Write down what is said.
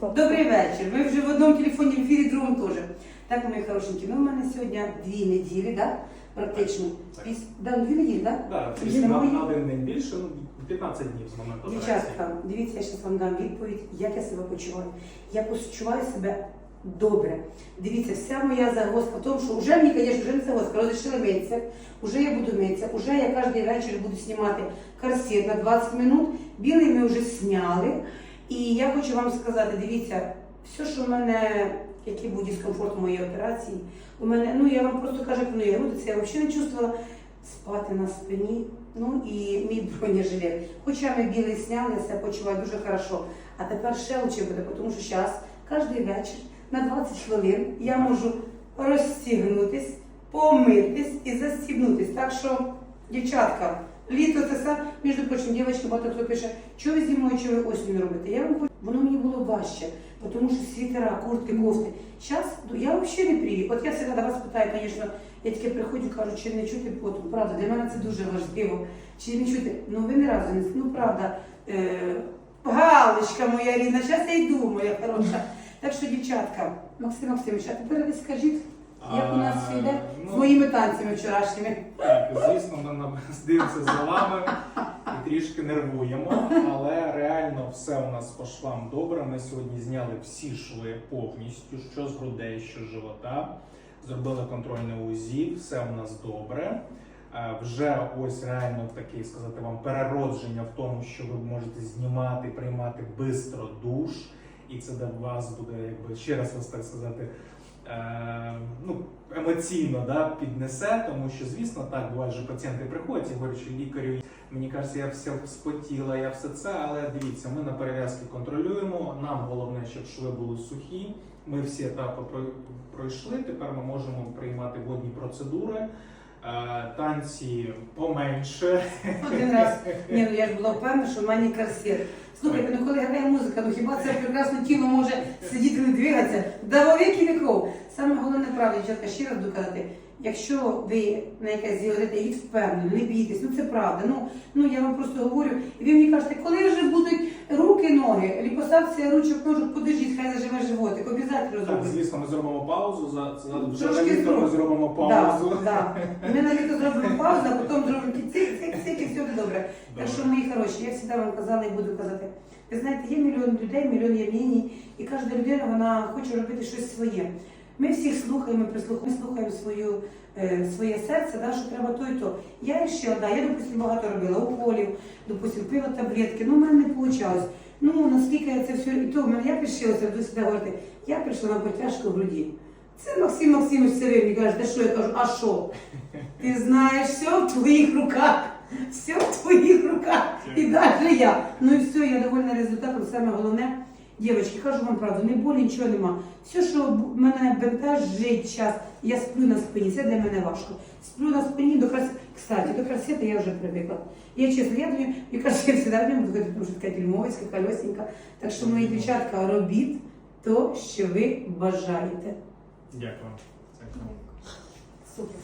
Добрий вечір. Ми вже в одному телефоні в ефірі, в другому теж. Так, мої хорошенькі, ну в мене сьогодні дві неділі, да? практично. Так. Піс... Да, дві неділі, так? Да, Вже на, мої- на один день більше, ну 15 днів з моменту операції. Дівчатка, дивіться, я зараз вам дам відповідь, як я себе почуваю. Я почуваю себе добре. Дивіться, вся моя загвоздка в тому, що вже мені, звісно, вже не загвоздка, розрішили митися, вже я буду митися, вже я кожен вечір буду знімати корсет на 20 минут. Білий ми вже зняли. І я хочу вам сказати, дивіться, все, що в мене, який був дискомфорт моєї операції, у мене, ну я вам просто кажу, ну я це я взагалі не чувствувала спати на спині. Ну і мій бронежилет. Хоча ми білий сняли, себе почуваю дуже хорошо. А тепер ще лучше буде, тому що зараз, кожен вечір, на 20 хвилин я можу розстігнутись, помитись і застігнутись. Так що, дівчатка, літо це сам, між прочим, дівчатка багато хто пише, що ви зимою, що ви осінь не робите. Я вам хочу, воно мені було важче, тому що світера, куртки, кофти. Зараз я взагалі не прію. От я завжди вас питаю, звісно, я тільки приходжу, кажу, чи не чути потім. Правда, для мене це дуже важливо. Чи не чути? Ну ви не разу не ну правда. Е, Галочка моя рідна, зараз я йду, моя хороша. Так що, дівчатка, Максим Максимович, а тепер ви скажіть, як у нас все йде ну, з моїми танцями вчорашніми. Так, звісно, ми на- дивимося за вами і трішки нервуємо, але реально все у нас по швам добре. Ми сьогодні зняли всі шви повністю, що з грудей, що з живота. Зробили контрольне УЗІ, все у нас добре. Е, Вже ось реально таке сказати вам переродження в тому, що ви можете знімати, приймати бистро душ, і це для вас буде, якби ще раз вас так сказати, ну, емоційно да, піднесе, тому що, звісно, так буває, що пацієнти приходять і говорять, що лікарю, мені кажеться, я все спотіла, я все це, але дивіться, ми на перев'язки контролюємо. Нам головне, щоб шви були сухі. Ми всі етапи прой- пройшли. Тепер ми можемо приймати водні процедури. Е, Танці поменше. Один раз. Ні, ну я ж була впевнена, що в мене корсет. Слухайте, ну коли грає музика, ну хіба це прекрасне тіло може сидіти не двигатися? Да віки віков. Саме головне правда, дівчатка, ще раз буду казати, якщо ви на якесь з'їздите, їдь впевнено, не бійтесь, ну це правда. Ну, ну я вам просто говорю, і ви мені кажете, коли вже будуть руки, ноги, ліпосакція ручок, ножок, подождіть, хай заживе животик, обов'язково Так, зробимо. звісно, ми зробимо паузу. За, за Трошки літо ми зробимо. зробимо Да, паузу. да. Ми на літо зробимо паузу, а потім зробимо цик, цик, цик, і все буде добре. Так що, мої хороші, я завжди вам казала і буду казати. Ви знаєте, є мільйон людей, мільйон є мнені, і кожна людина вона хоче робити щось своє. Ми всіх слухаємо, прислухаємо, слухаємо свою, е, своє серце, да, що треба то і то. Я ще да, я, допустим, багато робила уколів, допустим, пила таблетки, ну в мене не вийшло. Ну, наскільки я це все, і то в мене я пришилася, буду сюди говорити, я прийшла на потяжку в груді. Це Максим Максимович все каже, та що я кажу, а що? Ти знаєш, все в твоїх руках. Все в твоїх руках. І навіть я. Ну і все, я довольна результатом. Саме головне, дівчатки, кажу вам правду, не болі, нічого нема. Все, що мене бентежить час, я сплю на спині, це для мене важко. Сплю на спині до крас... Кстати, до красети я вже привикла. Я чесно, я думаю, мені кажуть, я завжди в ньому буду ходити, тому що така дільмовська, колесенька. Так що, мої дівчатка, робіть то, що ви бажаєте. Дякую. Дякую. Супер.